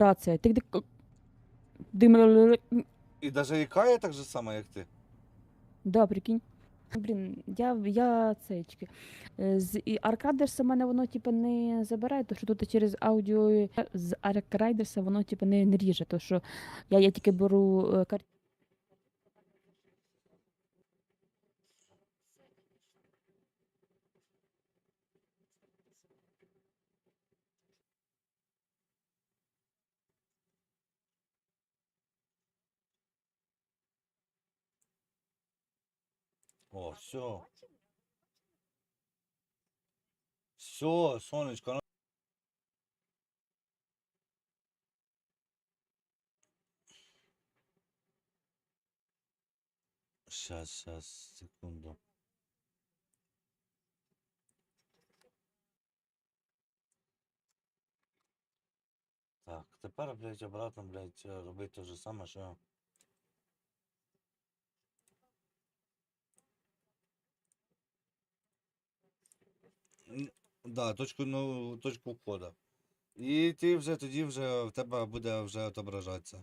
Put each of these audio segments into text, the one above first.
Рація. Тик тик. Дим. І даже ікає так же само, як ти. Да, прикинь. Блін, я, я цечки. Е, З і Аркадерса мене воно типу не забирає, тому що тут через аудіо з Аркрайдерса воно типу не, не ріже. То що я, я тільки беру е, О, все. Все, сонечко. ну. Щас, щас, секунду. Так, тепер, блядь, обратно, блядь, робити те же саме, що. Да, точку, ну, точку входу. І ти вже тоді вже в тебе буде вже отображатися.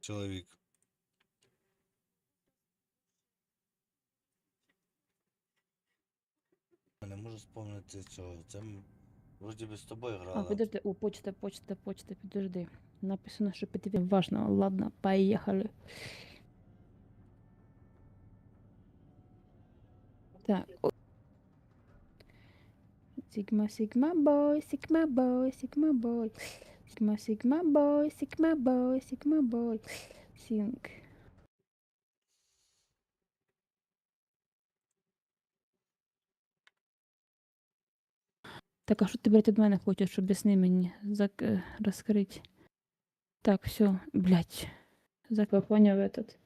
Чоловік. Я не можу спомнити цього. Це вроді би з тобою А, подожди, о, почта, почта, почта, підожди. Написано, що підві. Важно, ладно, поїхали. Так. Сігма, сігма, бой, сігма, бой, сігма, бой. Сігма, сігма, бой, сігма, бой, сігма, бой. Сінг. Так, а що ти, блядь, від мене хочеш? Об'ясни мені, зак... е, розкрить. Так, все, блядь. Зак... поняв этот.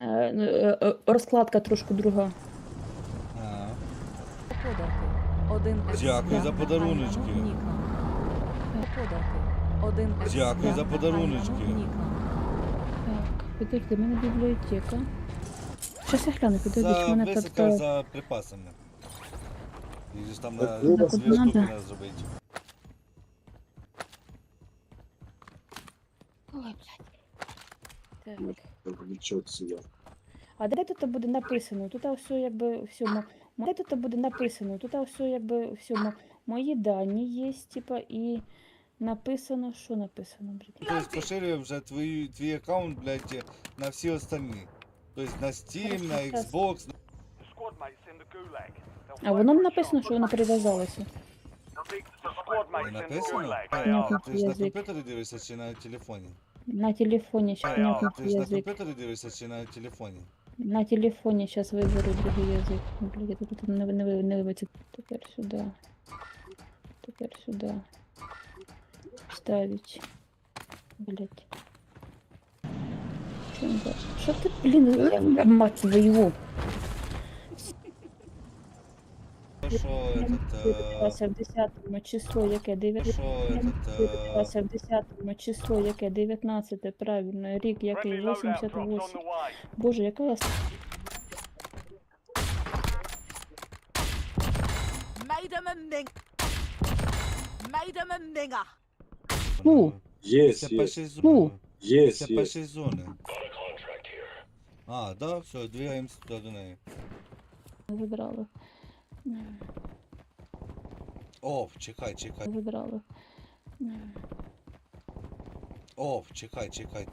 Е, ну, е, е, розкладка трошки друга. А, Один Дякую за подаруночки. Один Дякую за подаруночки. Так, підожди, в мене бібліотека. Щас я гляну, підожди, в За мене тут. висадка е, за припасами. І ж там на ну, дві штуки треба зробити. Ой, блядь. Себе. А де тут буде написано? Тут все якби мо- Де тут буде написано? Тут все якби все. мо- Мої дані є, типа, і написано, що написано, блядь. Тобто поширює вже твій, твій аккаунт, блядь, на всі остальні. Тобто на Steam, на Xbox. А воно написано, що воно the написано? А, Ти ж на комп'ютері дивишся чи на телефоні? На телефоні А, зараз ти на ж Ти ж на язик. комп'ютері дивишся чи на телефоні? На телефоні зараз виберу другий язик. Блядь, я тут не, не, ви- не вивиться. Тепер сюди. Тепер сюди. Ставить. Блять. Що ти, блін, я- мать твою. Що е, в 10 число, яке 9. що этот, е, Виписався в 10 число, яке 19, правильно, рік, який Friendly loadout drops on 88. Боже, яка я. Фу. Есть, Це есть, Це есть. перші зони. А, да, все, двигаємося туди до неї. забрала. О, чекай, чекай. Забрала. О, чекай, чекай,